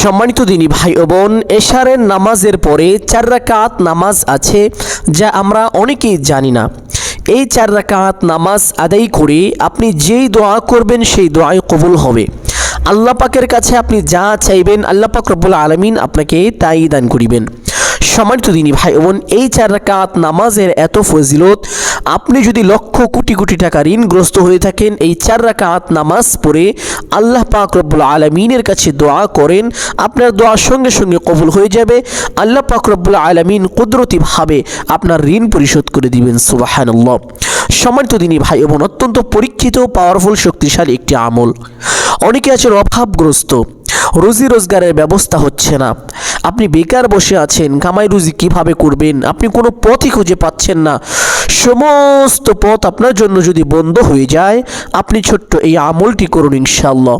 সম্মানিত দিনী ভাই ও বোন, এশারের নামাজের পরে চার রাকাত নামাজ আছে যা আমরা অনেকেই জানি না। এই চার রাকাত নামাজ আদায় করে আপনি যেই দোয়া করবেন সেই দোয়াই কবুল হবে। আল্লাহ পাকের কাছে আপনি যা চাইবেন, আল্লাহ পাক রব্বুল আলমিন আপনাকে তাই দান করিবেন। সম্মানিত দিনী ভাই বোন, এই চার রাকাত নামাজের এত ফজিলত, আপনি যদি লক্ষ কোটি কোটি টাকা ঋণগ্রস্ত হয়ে থাকেন, এই চার রাকাত নামাজ পড়ে আল্লাহ পাক রব্বুল আলমিনের কাছে দোয়া করেন, আপনার দোয়ার সঙ্গে সঙ্গে কবুল হয়ে যাবে, আল্লাহ পাক রব্বুল আলমিন কুদরতিভাবে আপনার ঋণ পরিশোধ করে দিবেন, সুবাহানুল্লাহ। সম্মানিত দিনী ভাই বোন, অত্যন্ত পরীক্ষিত পাওয়ারফুল শক্তিশালী একটি আমল। অনেকে আছেন অভাবগ্রস্ত রুজি রোজগারের ব্যবস্থা হচ্ছে না। আপনি বেকার বসে আছেন, কামাই রুজি কীভাবে করবেন? আপনি কোনো পথই খুঁজে পাচ্ছেন না। সমস্ত পথ আপনার জন্য যদি বন্ধ হয়ে যায়, আপনি ছোট্ট এই আমলটি করুন ইনশাল্লাহ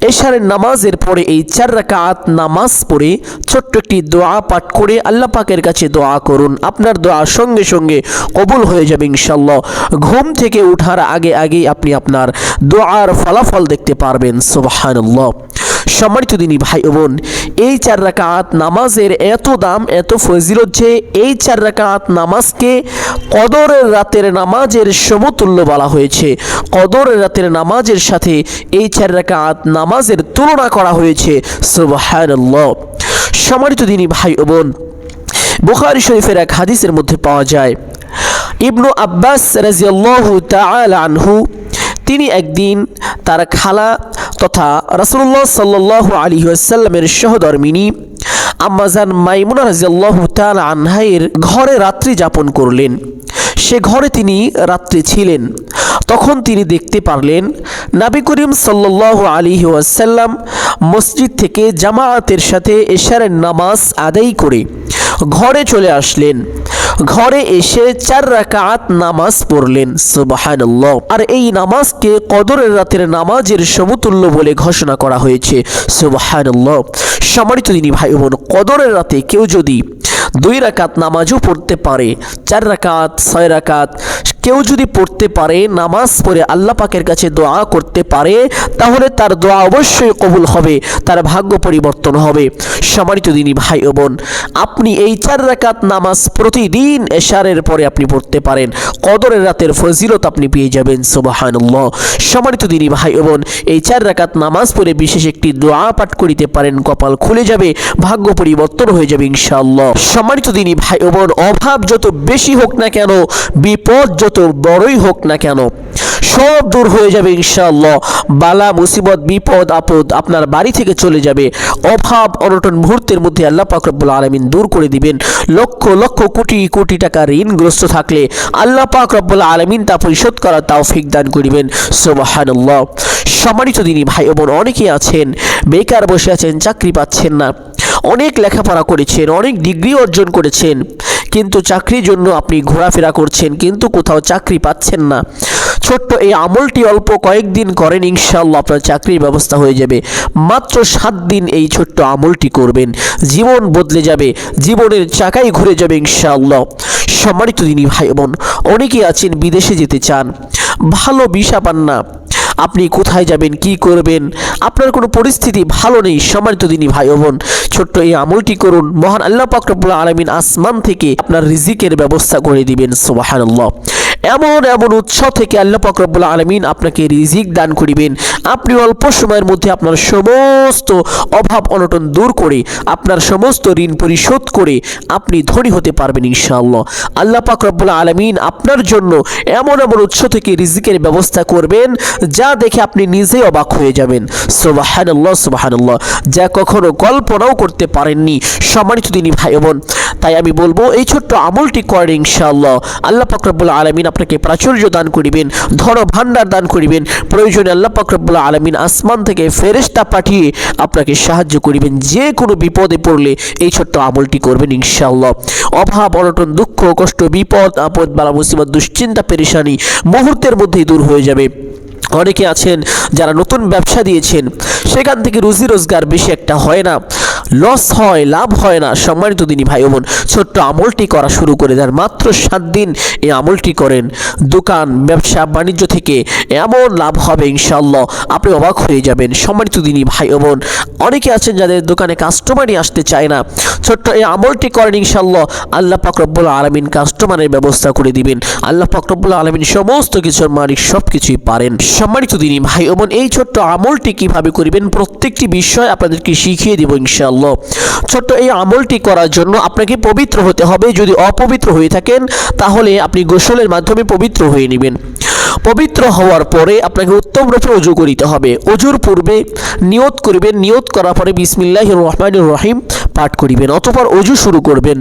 এশারের নামাজের পরে এই চার রাকাত নামাজ পড়ে ছোট্ট একটি দোয়া পাঠ করে আল্লাহ পাকের কাছে দোয়া করুন। আপনার দোয়া সঙ্গে সঙ্গে কবুল হয়ে যাবে ইনশাল্লাহ ঘুম থেকে ওঠার আগে আগেই আপনি আপনার দোয়ার ফলাফল দেখতে পারবেন। সুবহানাল্লাহ। সম্মানিত দিনী ভাই বোন, এই চার রাকাত নামাজের এত দাম, এত ফজিলত যে এই চার রাকাত নামাজকে কদরের রাতের নামাজের সমতুল্য বলা হয়েছে। কদরের রাতের নামাজের সাথে এই চার রাকাত নামাজের তুলনা করা হয়েছে। সুবহানাল্লাহ। সম্মানিত দিনী ভাই বোন, বুখারি শরীফের এক হাদিসের মধ্যে পাওয়া যায়, ইবনু আব্বাস রাজিয়াল্লাহু তাআলা আনহু, তিনি একদিন তার খালা তথা রাসূলুল্লাহ সাল্লাল্লাহু আলাইহি ওয়াসাল্লামের সহধর্মিনী আম্মাজান মাইমুনা রাজিয়াল্লাহু তাআলা আনহায়ের ঘরে রাত্রি যাপন করলেন। সে ঘরে তিনি রাত্রে ছিলেন। তখন তিনি দেখতে পারলেন, নাবি করিম সাল্লাল্লাহু আলাইহি ওয়াসাল্লাম মসজিদ থেকে জামায়াতের সাথে এশারের নামাজ আদায় করে ঘরে চলে আসলেন। ঘরে এসে চার রাকাত নামাজ পড়লেন, সুবহানাল্লাহ। আর এই নামাজকে কদরের রাতের নামাজের সমতুল্য বলে ঘোষণা করা হয়েছে, সুবহানাল্লাহ। সম্মানিত তিনি ভাই বোন কদরের রাতে কেউ যদি দুই রাকাত নামাজও পড়তে পারে, চার রাকাত, ছয় রাকাত কেউ যদি পড়তে পারে, নামাজ পড়ে আল্লাহ পাকের কাছে দোয়া করতে পারে, তাহলে তার দোয়া অবশ্যই কবুল হবে, তার ভাগ্য পরিবর্তন হবে। সম্মানিত দিনী ভাই ও বোন, আপনি এই চার রাকাত নামাজ প্রতিদিন এশারের পরে আপনি পড়তে পারেন, কদরের রাতের ফজিলত আপনি পেয়ে যাবেন, সুবহানাল্লাহ। সম্মানিত দিনী ভাই ও বোন, এই চার রাকাত নামাজ পড়ে বিশেষ একটি দোয়া পাঠ করিতে পারেন, কপাল খুলে যাবে, ভাগ্য পরিবর্তন হয়ে যাবে ইনশাআল্লাহ। সম্মানিত দিনী ভাই ও বোন, অভাব যত বেশি হোক না কেন, বিপদ যত বড়ই হোক না কেন, সব দূর হয়ে যাবে ইনশাআল্লাহ। বালা, মুসিবত, বিপদ, আপদ আপনার বাড়ি থেকে চলে যাবে। অভাব, অনটন মুহূর্তের মধ্যে আল্লাহ পাক রব্বুল আলামিন দূর করে দিবেন। লক্ষ লক্ষ কোটি কোটি টাকা ঋণগ্রস্ত থাকলে আল্লাহ পাক রব্বুল আলামিন তা পরিশোধ করার তৌফিক দান করিবেন সুবহানাল্লাহ। সম্মানিত দিনী ভাই বোন অনেকেই আছেন, বেকার বসে আছেন, চাকরি পাচ্ছেন না। অনেক লেখাপড়া করেছেন, অনেক ডিগ্রি অর্জন করেছেন। কিন্তু চাকরির জন্য আপনি ঘোরাফেরা করছেন, কিন্তু কোথাও চাকরি পাচ্ছেন না। ছোট্ট এই আমলটি অল্প কয়েকদিন করেন ইনশাল্লাহ আপনার চাকরির ব্যবস্থা হয়ে যাবে। মাত্র সাত দিন এই ছোট্ট আমলটি করবেন। জীবন বদলে যাবে, জীবনের চাকাই ঘুরে যাবে, ইনশাআল্লাহ। সম্মানিত দিনী ভাই বোন, অনেকেই আছেন বিদেশে যেতে চান। ভালো ভিসা পান না। আপনি কোথায় যাবেন, কি করবেন? আপনার কোনো পরিস্থিতি ভালো নেই, সম্মানিত দিনই ভাই বোন, ছোট্ট এই আমলটি করুন। মহান আল্লাহ পাকরবুল আলমিন আসমান থেকে আপনার রিজিকের ব্যবস্থা করে দিবেন সুবাহান্লাহ এমন এমন উৎস থেকে আল্লাহ পাকরবুল আলমিন আপনাকে রিজিক দান করিবেন। আপনি অল্প সময়ের মধ্যে আপনার সমস্ত অভাব অনটন দূর করে, আপনার সমস্ত ঋণ পরিশোধ করে আপনি ধনী হতে পারবেন ইনশাআল্লাহ। আল্লাহ পাক রব্বুল আলমিন আপনার জন্য এমন এমন উৎস থেকে রিজিকের ব্যবস্থা করবেন, যা দেখে আপনি নিজেই অবাক হয়ে যাবেন। সুবাহান্লাহ সুবাহান্লাহ যা কখনো কল্পনাও করতে পারেননি। সম্মানিত দিনী ভাই বোন তাই আমি বলব, এই ছোট্ট আমলটি করেন ইনশাআল্লাহ। আল্লাহ পাক রব্বুল আলমিন আপনাকে প্রাচুর্য দান করিবেন ধন ভাণ্ডার দান করিবেন, প্রয়োজনে আল্লাহ পাক রব্বুল আলমিন আসমান থেকে ফেরেশতা পাঠিয়ে আপনাকে সাহায্য করিবেন যে কোনো বিপদে পড়লে এই ছোট্ট আমলটি করবেন ইনশাআল্লাহ। অভাব, অনটন, দুঃখ, কষ্ট, বিপদ, আপদ, বালা, মুসিবত, দুশ্চিন্তা, পেরেশানি মুহূর্তের মধ্যেই দূর হয়ে যাবে। অনেকে আছেন যারা নতুন ব্যবসা দিয়েছেন, সেখান থেকে রুজি রোজগার বেশি একটা হয় না। লস হয়, লাভ হয় না। সম্মানিত দিনী ভাই বোন, ছোট্ট আমলটি করা শুরু করে দেন। মাত্র সাত দিন এই আমলটি করেন। দোকান, ব্যবসা, বাণিজ্য থেকে এমন লাভ হবে ইনশাল্লাহ আপনি অবাক হয়ে যাবেন। সম্মানিত দিনী ভাই বোন, অনেকে আছেন যাদের দোকানে কাস্টমারই আসতে চায় না। ছোট্ট এই আমলটি করেন ইনশাল্লাহ আল্লাহ পাকরব্বুল আলমিন কাস্টমারের ব্যবস্থা করে দিবেন। আল্লাহ পাকরব্বুল আলমিন সমস্ত কিছুর মালিক সব কিছুই পারেন। সম্মানিত দিনী ভাই বোন, এই ছোট্ট আমলটি কীভাবে করিবেন প্রত্যেকটি বিষয় আপনাদেরকে শিখিয়ে দেব ইনশাআল্লাহ ছোট্ট এই আমলটি করার জন্য আপনাকে পবিত্র হতে হবে। যদি অপবিত্র হয়ে থাকেন, তাহলে আপনি গোসলের মাধ্যমে পবিত্র হয়ে নেবেন। পবিত্র হওয়ার পরে আপনাকে উত্তম রূপে অজু করিতে হবে। অজুর পূর্বে নিয়ত করিবেন। নিয়ত করার পরে বিসমিল্লাহ রহমান রহিম পাঠ করিবেন, অতপর অজু শুরু করবেন।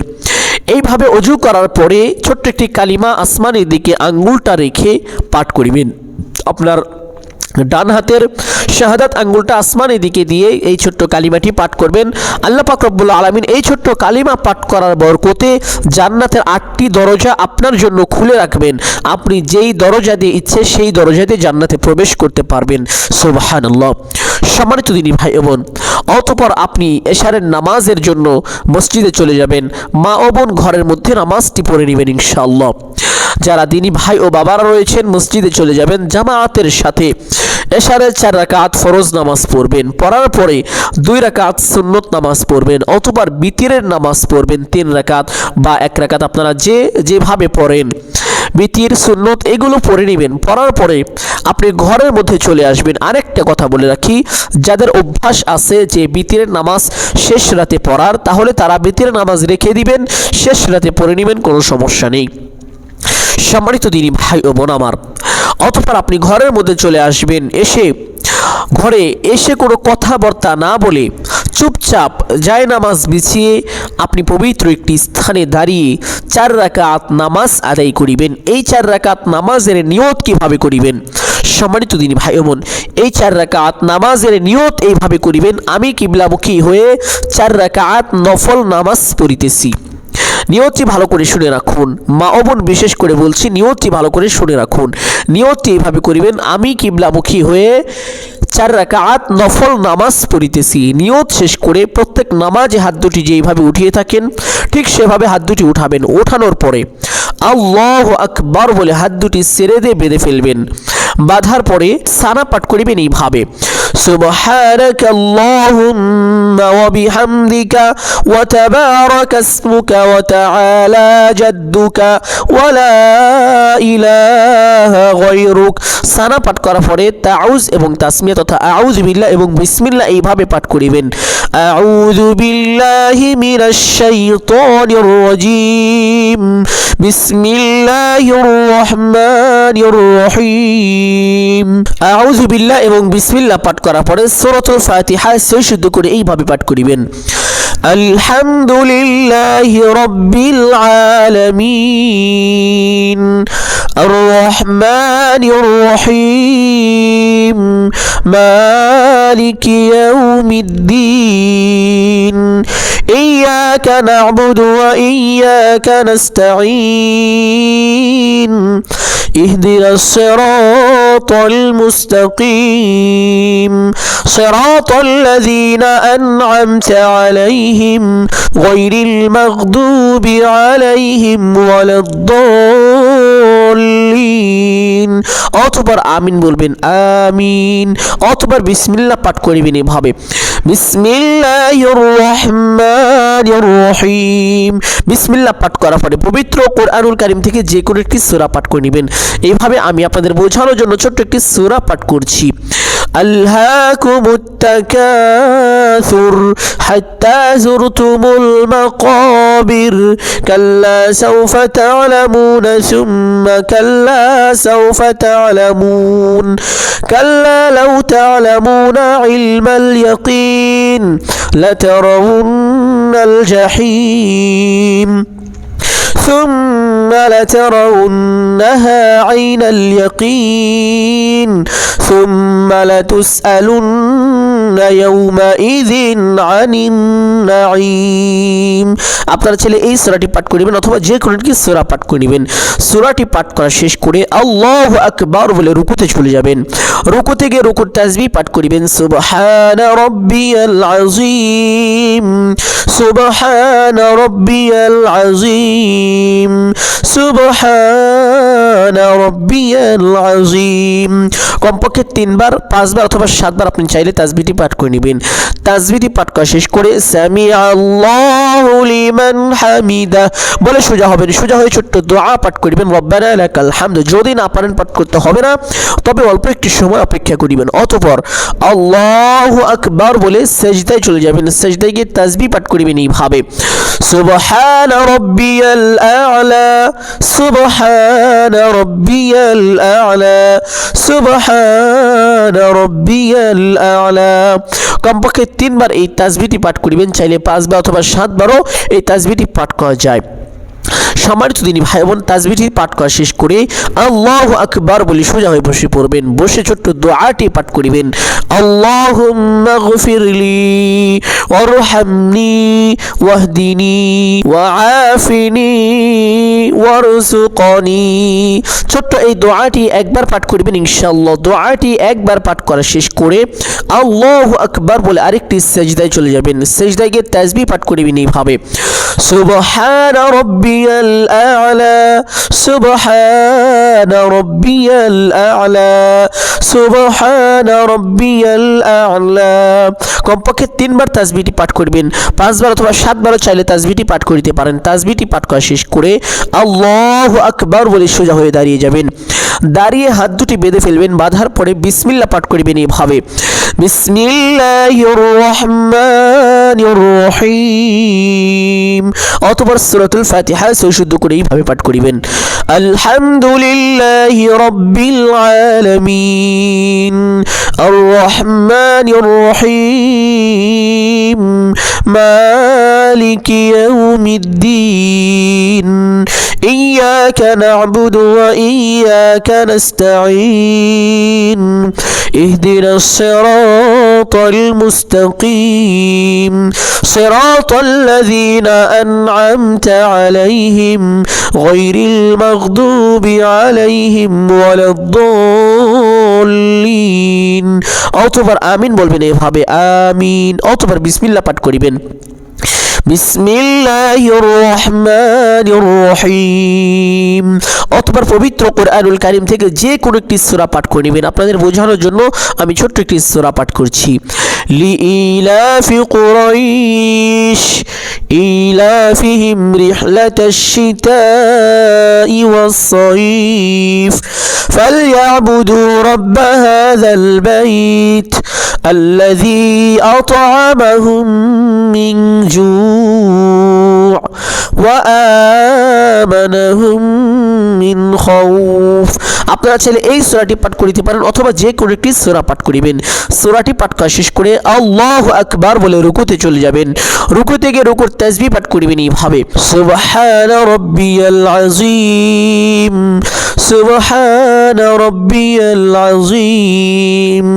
এইভাবে অজু করার পরে ছোট্ট একটি কালিমা আসমানের দিকে আঙ্গুলটা রেখে পাঠ করিবেন। আপনার ডান হাতের শাহাদাত আঙ্গুলটা আসমানের দিকে দিয়ে এই ছোট্ট কালিমাটি পাঠ করবেন। আল্লাহ রব্বুল আলমিন এই ছোট্ট কালিমা পাঠ করার বরকতে জান্নাতের আটটি দরজা আপনার জন্য খুলে রাখবেন। আপনি যেই দরজা দিয়ে ইচ্ছে সেই দরজা দিয়ে জান্নাতে প্রবেশ করতে পারবেন। সুবহানাল্লাহ। সম্মানিত দিনী ভাই বোন, অতপর আপনি এশারের নামাজের জন্য মসজিদে চলে যাবেন। মা ও বোন ঘরের মধ্যে নামাজটি পড়ে নেবেন ইনশাআল্লাহ। যারা দিনী ভাই ও বাবারা রয়েছেন, মসজিদে চলে যাবেন জামায়াতের সাথে। এশারের চার রাকাত ফরজ নামাজ পড়বেন। পড়ার পরে দুই রাকাত সুন্নত নামাজ পড়বেন, অথবা বিতিরের নামাজ পড়বেন তিন রাকাত বা এক রাকাত আপনারা যে যেভাবে পড়েন। বিতির, সুন্নত এগুলো পড়ে নেবেন। পড়ার পরে আপনি ঘরের মধ্যে চলে আসবেন। আরেকটা কথা বলে রাখি, যাদের অভ্যাস আছে যে বিতিরের নামাজ শেষ রাতে পড়ার, তাহলে তারা বিতিরের নামাজ রেখে দিবেন, শেষ রাতে পড়ে নেবেন, কোনো সমস্যা নেই। সম্মানিত দিনী ভাই ও বোন আমার, অতপর আপনি ঘরের মধ্যে চলে আসবেন, এসে ঘরে এসে কোনো কথাবার্তা না বলে চুপচাপ যায় নামাজ বিছিয়ে আপনি পবিত্র একটি স্থানে দাঁড়িয়ে চার রাকাত নামাজ আদায় করিবেন। এই চার রাকাত নামাজের নিয়ত কীভাবে করিবেন? সম্মানিত দিনী ভাই ও বোন, এই চার রাকাত নামাজের নিয়ত এইভাবে করিবেন, আমি কিবলামুখী হয়ে চার রাকাত নফল নামাজ পড়িতেছি। নিয়তটি ভালো করে শুনে রাখুন। মা ও বোন বিশেষ করে বলছি, নিয়তটি ভালো করে শুনে রাখুন। নিয়তটি এইভাবে করিবেন, আমি কিবলামুখী হয়ে চার রাকাত নফল নামাজ পড়িতেছি। নিয়ত শেষ করে প্রত্যেক নামাজে হাত দুটি যেইভাবে উঠিয়ে থাকেন, ঠিক সেভাবে হাত দুটি উঠাবেন। ওঠানোর পরে আল্লাহ আকবার বলে হাত দুটি সেরে দিয়ে বেঁধে ফেলবেন। বাঁধার পরে সানা পাঠ করিবেন এইভাবে। سبحانك اللهم وبحمدك وتبارك اسمك وتعالى جدك ولا إله غيرك সানা পাঠ করার পরে তাউজ এবং তাসমিয়া তথা আউজ বিল্লাহ এবং বিসমিল্লাহ এইভাবে পাঠ করিবেন আউযু বিল্লাহি মিনাশ শাইতানির রাজিম বিসমিল্লাহির রহমানির রহিম আউযু বিল্লাহ এবং বিসমিল্লাহ পাঠ করার পরে সূরাতুল ফাতিহা সই শুদ্ধ করে এইভাবে পাঠ করিবেন আলহামদুলিল্লাহি রাব্বিল আলামিন الرحمن الرحيم مالك يوم الدين إياك نعبد وإياك نستعين اهدنا الصراط المستقيم صراط الذين أنعمت عليهم غير المغضوب عليهم ولا الضالين অতবার আমিন বলবেন আমিন অতবার বিসমিল্লাহ পাঠ করিবেন এভাবে বিসমিল্লাহির রহমানির রহিম বিসমিল্লাহ পাঠ করার পরে পবিত্র কোরআনুল কারিম থেকে যে কোনো একটি সূরা পাঠ করে নেবেন এইভাবে আমি আপনাদের বোঝানোর জন্য ছোট্ট একটি সূরা পাঠ করছি আল্লাকুমুত তাকাসুর হাত্তা জুরতুমুল মাকাবির কাল্লা সাউফা তা'লামুনা সুম্মা কাল্লা সাউফা تعلمون كلا لو تعلمون علم اليقين لترون الجحيم ثم لترونها عين اليقين ثم لتسألن يومئذ عن النعيم আপনার ছেলে এই সূরাটি পাঠ করিবেন অথবা যে কোনো একটি সূরা পাঠ করে নেবেন সূরাটি পাঠ করা শেষ করে আল্লাহু আকবার বলে রুকুতে চলে যাবেন রুকু থেকে রুকুর তাসবিহ পাঠ করিবেন সুবহান রাব্বিয়াল আযীম সুবহান রাব্বিয়াল আযীম সুবহান রাব্বিয়াল আযীম। কমপক্ষে তিনবার, পাঁচবার অথবা সাতবার আপনি চাইলে তাসবিহটি পাঠ করে নেবেন। তাসবিহটি পাঠ করা শেষ করে সামি আল্লাহু লিমান হামিদা। বলে সোজা হবেন, সোজা হয়ে ছোট্ট দোয়া পাঠ করিবেন। রব্বানা লাকাল হামদ, যদি না পারেন পাঠ করতে হবে না। তবে অল্প একটি সময় অপেক্ষা করিবেন। অতঃপর আল্লাহু আকবার বলে সেজদায় চলে যাবেন। সেজদায় গিয়ে তাসবিহ পাঠ করিবেন এইভাবে। সুবহান রাব্বিয়াল আ'লা। সুবহান ربي الأعلى, سبحان ربي الأعلى. কমপক্ষে তিনবার এই তাজবিটি পাঠ করিবেন, চাইলে পাঁচবার অথবা সাতবারও এই তাজবিটি পাঠ করা যায়। সম্মানিত দিনী ভাই বোন, তাজবিটি পাঠ করা শেষ করে আল্লাহ আকবার বলে সোজা হয়ে বসে পড়বেন। বসে ছোট্ট দোয়াটি পাঠ করিবেন। আল্লাহুম্মা গফিরলি ওয়ারহামনি ওয়াহদিনি ওয়াআফিনি ওয়ারজুকনি ছোট্ট এই দোয়াটি একবার পাঠ করবেন ইনশাআল্লাহ। দোয়াটি একবার পাঠ করা শেষ করে আল্লাহু আকবার বলে আরেকটি সেজদায় চলে যাবেন। সেজদায় গিয়ে তাজবি পাঠ করবেন এইভাবে। সুবহান রব্বিয়াল আ'লা সুবহান রব্বিয়াল আ'লা সুবহান রব্বিয়াল আ'লা কমপক্ষে তিনবার তাসবিহটি পাঠ করবেন। পাঁচবার অথবা সাতবারও চাইলে তাসবিহটি পাঠ করিতে পারেন। তাসবিহটি পাঠ করা শেষ করে আল্লাহ আকবার বলে সোজা হয়ে দাঁড়িয়ে যাবেন। দাঁড়িয়ে হাত দুটি বেঁধে ফেলবেন, বাঁধার পরে বিসমিল্লা পাঠ করিবেন এইভাবে বিসমিল্লাহির রহমানির রহিম। অতঃপর সূরাতুল ফাতিহা শুদ্ধ করে এইভাবে পাঠ করিবেন আলহামদুলিল্লাহি রাব্বিল আলামিন আর রহমানির রহিম মালিকি ইয়াউমিদ্দিন إياك نعبد وإياك نستعين اهدنا الصراط المستقيم صراط الذين أنعمت عليهم غير المغضوب عليهم ولا الضالين অতবার আমিন বলবেন এভাবে আমিন অতবার বিসমিল্লাহ পাঠ করিবেন বিসমিল্লাহির রহমানির রহিম অতবার পবিত্র কোরআনুল কারীম থেকে যে কোনো একটি সূরা পাঠ করে নেবেন আপনাদের বোঝানোর জন্য আমি ছোট্ট একটি সূরা পাঠ করছি লিইলাফি কুরাইশ ইলাফিহিম রিহলাতাশ শিতাই ওয়াস-সাইফ فليعبدوا رب هذا البيت الذي أطعمهم من جوع وآمنهم من خوف আপনারা ছেলে এই সোরাটি পাঠ করিতে পারেন অথবা যে কোনো একটি সোরা পাঠ করিবেন। সূরাটি পাঠ করা শেষ করে আল্লাহ আকবার বলে রুকুতে চলে যাবেন। রুকু থেকে রুকুর তাসবিহ পাঠ করিবেন এইভাবে। সুবহান রাব্বিয়াল আযীম, সুবহান রাব্বিয়াল আযীম,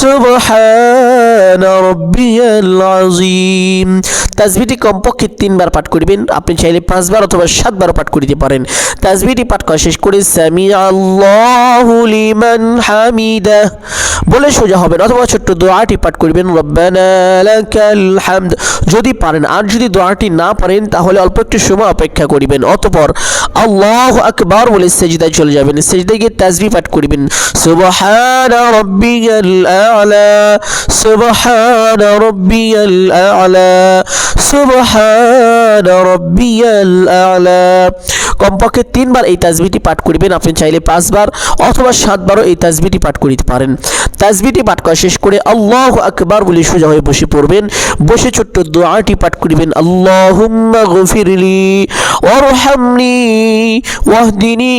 সুবহান রাব্বিয়াল আযীম। তাসবিহটি কমপক্ষে তিনবার পাঠ করিবেন। আপনি চাইলে পাঁচবার অথবা সাতবার পাঠ করিতে পারেন। তাসবিহটি পাঠ করা শেষ করে সামি আল্লাহু লিমান হামিদা। বলে সোজা হবেন, অথবা ছোট্ট দোয়াটি পাঠ করবেন হামদ। যদি পারেন, আর যদি দোয়াটি না পারেন, তাহলে অল্প একটু সময় অপেক্ষা করিবেন। অতঃপর আল্লাহ আকবার বলে সেজদায় চলে যাবেন। সেজদায় গিয়ে তাসবিহ পাঠ করিবেন। সুবহান রাব্বিয়াল আ'লা, সুবহান রাব্বিয়াল আ'লা, সুবহান রাব্বিয়াল আ'লা। কমপক্ষে তিনবার এই তাসবিহটি পাঠ করিবেন। আপনি চাইলে পাঁচবার অথবা সাতবারও এই তাসবিহটি পাঠ করিতে পারেন। তাসবিহটি পাঠ করা শেষ করে আল্লাহ আকবার বলে সোজা হয়ে বসে পড়বেন। বসে ছোট্ট দোয়াটি পাঠ করিবেন, আল্লাহুম্মা গফিরলি ওয়ারহামনি ওয়াহদিনি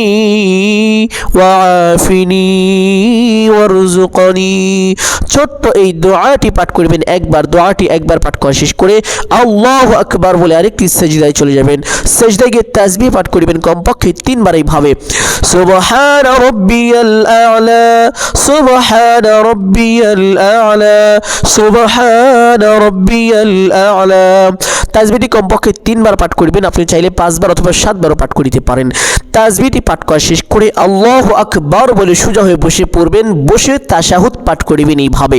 ওয়াআফিনি ওয়ারজুকনি ছোট্ট এই দোয়াটি পাঠ করবেন, একবার দোয়াটি একবার পাঠ করা শেষ করে আল্লাহ আকবার বলে আরেকটি সেজদায় চলে যাবেন। সেজদায় গিয়ে তাসবিহ পাঠ করিবেন, কমপক্ষে তিনবার এইভাবে, সুবহান সুবহান রব্বিয়াল আ'লা সুবহান রব্বিয়াল আ'লা সুবহান রব্বিয়াল তাজবিটি কমপক্ষে তিনবার পাঠ করবেন, আপনি চাইলে পাঁচবার অথবা সাতবারও পাঠ করিতে পারেন। তাজবিটি পাঠ করা শেষ করে আল্লাহ আকবার বলে সোজা হয়ে বসে পড়বেন, বসে তাশাহুদ পাঠ করিবেন এইভাবে।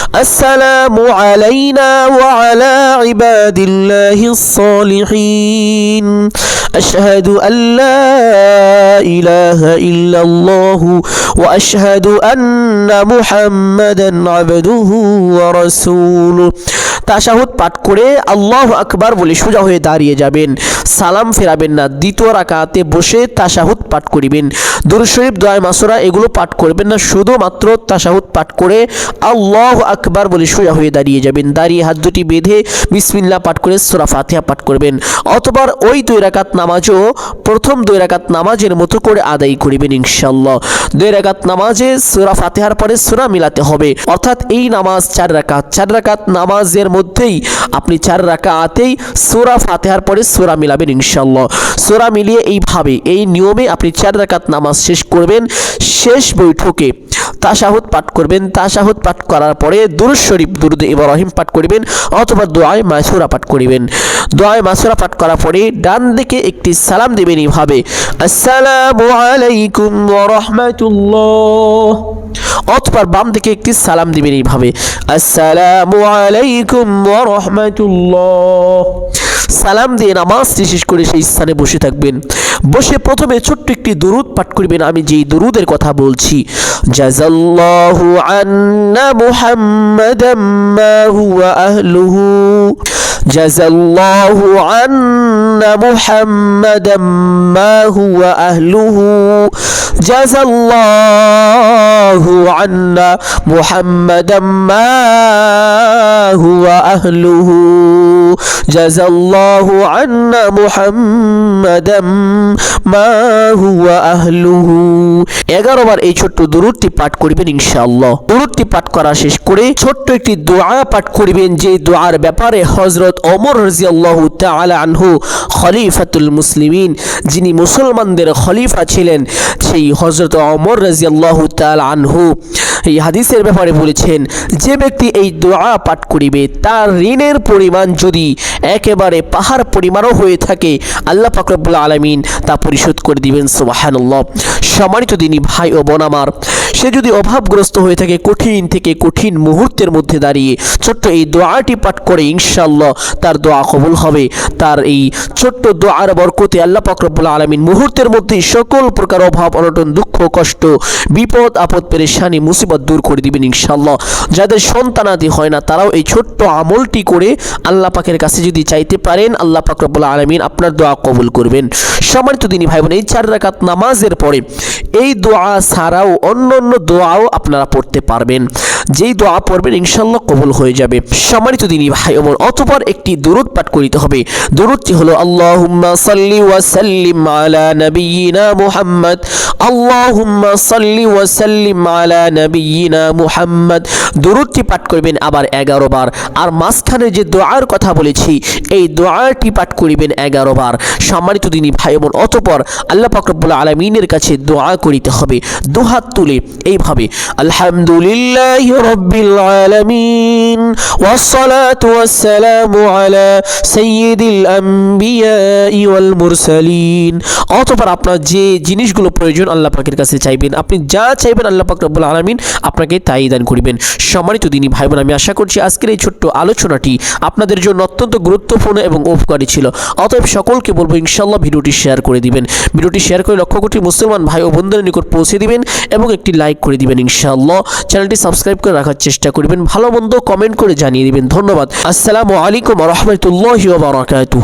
السلام علينا وعلى عباد الله الصالحين أشهد أن لا إله إلا الله وأشهد أن محمدا عبده ورسوله তাশাহুদ পাঠ করে আল্লাহ আকবার বলে সোজা হয়ে দাঁড়িয়ে যাবেন সালাম ফেরাবেন না দ্বিতীয় রাকাতে বসে তাশাহুদ পাঠ করিবেন দুরুদ শরীফ, দোয়া মাসুরা, এগুলো পাঠ করবেন না। শুধুমাত্র তাশাহুদ পাঠ করে আল্লাহ আকবার বলে সোজা হয়ে দাঁড়িয়ে যাবেন। দাঁড়িয়ে হাত দুটি বেঁধে বিসমিল্লাহ পাঠ করে সুরা ফাতিহা পাঠ করবেন। অথবা ওই দুই রাকাত নামাজও প্রথম দুই রাকাত নামাজের মতো করে আদায় করিবেন ইনশাল্লাহ দুই রাকাত নামাজে সুরা ফাতিহার পরে সুরা মিলাতে হবে। অর্থাৎ এই নামাজ চার রাকাত। চার রাকাত নামাজের মধ্যেই আপনি চার রাকাতেই সুরা ফাতিহার পরে সুরা মিলাবেন ইনশাল্লাহ সুরা মিলিয়ে এইভাবে, এই নিয়মে আপনি চার রাকাত নামাজ শেষ করবেন, শেষ বৈঠকে তাশাহুদ পাঠ করবেন। তাশাহুদ পাঠ করার পরে দুরুদ শরীফ, দুরুদ ইব্রাহিম পাঠ করিবেন অথবা দোয়ায় মাসুরা পাঠ করিবেন। দোয়ায় মাসুরা পাঠ করার পরে ডান দিকে একটি সালাম দেবেন এইভাবে আসসালামু আলাইকুম ওয়া রাহমাতুল্লাহ। অথবা বাম দিকে একটি সালাম দিবেন এইভাবে আসসালামু আলাইকুম ওয়া রাহমাতুল্লাহ। সালাম দিয়ে নামাজটি শেষ করে সেই স্থানে বসে থাকবেন। বসে প্রথমে ছোট্ট একটি দুরুদ পাঠ করবেন। আমি যেই দুরুদের কথা বলছি জাজাল্লাহু আন্না মুহাম্মাদাম্মা হুয়া আহলুহু। জাজাল্লাহু আন্না মুহাম্মাদাম মা হুয়া আহলুহু জাজাল্লাহু আন্না মুহাম্মাদাম মা হুয়া আহলুহু জাজাল্লাহু আন্না মুহাম্মাদাম মা হুয়া আহলুহু এগারো বার এই ছোট্ট দুরুদটি পাঠ করিবেন ইনশাআল্লাহ। দুরুদটি পাঠ করা শেষ করে ছোট্ট একটি দোয়া পাঠ করিবেন যে দোয়ার ব্যাপারে হজরত ওমর রাজিয়াল্লাহু তালা আনহু খলিফাতুল মুসলিমিন, যিনি মুসলমানদের খলিফা ছিলেন, সেই হজরত অমর রাজিয়াল্লাহু তাল আনহু এই হাদিসের ব্যাপারে বলেছেন, যে ব্যক্তি এই দোয়া পাঠ করিবে, তার ঋণের পরিমাণ যদি একেবারে পাহাড় পরিমাণও হয়ে থাকে, আল্লাহ ফাকরবুল আলমিন তা পরিশোধ করে দিবেন, সুবাহানুল্লাহ। সম্মানিত দিনী ভাই ও বোন আমার, সে যদি অভাবগ্রস্ত হয়ে থাকে, কঠিন থেকে কঠিন মুহূর্তের মধ্যে দাঁড়িয়ে ছোট্ট এই দোয়াটি পাঠ করে ইনশাল্লাহ তার দোয়া কবুল হবে। তার এই ছোট্ট দোয়ার বরকতে আল্লাহ ফাকরবুল আলমিন মুহূর্তের মধ্যে সকল প্রকার অভাব, অনটন, দুঃখ, কষ্ট, বিপদ, আপদ, পেরেশানি, মুসিবত দূর করে দিবেন ইনশাল্লাহ যাদের সন্তানাদি হয় না, তারাও এই ছোট্ট আমলটি করে আল্লাহ পাকের কাছে যদি চাইতে পারেন, আল্লাহ পাক রব্বুল আলমিন আপনার দোয়া কবুল করবেন। সম্মানিত দিনী ভাই বোন এই চার রাকাত নামাজের পরে এই দোয়া ছাড়াও অন্য অন্য দোয়াও আপনারা পড়তে পারবেন। যেই দোয়া পড়বেন ইনশাল্লাহ কবুল হয়ে যাবে। সম্মানিত দিনী ভাই বোন, অতপর একটি দুরুদ পাঠ করিতে হবে। দুরুদটি হলো, আল্লাহুম্মা সাল্লি ওয়া সাল্লিম আলা নবিয়িনা মুহাম্মদ, আল্লাহুম্মা সাল্লি ওয়া সাল্লিম আলা নবিয়িনা মুহাম্মদ। দুরুদটি পাঠ করবেন আবার এগারো বার। আর মাঝখানে যে দোয়ার কথা বলেছি, এই দোয়াটি পাঠ করিবেন এগারো বার। সম্মানিত দিনী ভাই বোন, অতপর আল্লাহ পাকরবুল আলমিনের কাছে দোয়া করিতে হবে। দুহাত তুলে, এইভাবে, আলহামদুলিল্লাহ রব্বিল আলামিন والصلاة والسلام على سيد الأنبياء والمرسلين অতপর আপনার যে জিনিসগুলো প্রয়োজন আল্লাহ পাকের কাছে চাইবেন আপনি যা চাইবেন আল্লাহ পাক রব্বুল আলমিন আপনাকে তাই দান করিবেন সম্মানিত দিনী ভাই বোন আমি আশা করছি আজকের এই ছোট্ট আলোচনাটি আপনাদের জন্য অত্যন্ত গুরুত্বপূর্ণ এবং উপকারী ছিল অতএব সকলকে বলবো ইনশাল্লাহ ভিডিওটি শেয়ার করে দিবেন ভিডিওটি শেয়ার করে লক্ষ কোটি মুসলমান ভাই ও বোনদের নিকট পৌঁছে দিবেন এবং একটি লাইক করে দিবেন ইনশাআল্লাহ চ্যানেলটি সাবস্ক্রাইব করে রাখার চেষ্টা করবেন। ভালো মন্দ কমেন্ট করে জানিয়ে দেবেন। ধন্যবাদ। আসসালামু আলাইকুম রহমতুল্লাহ বারাকাতুহ।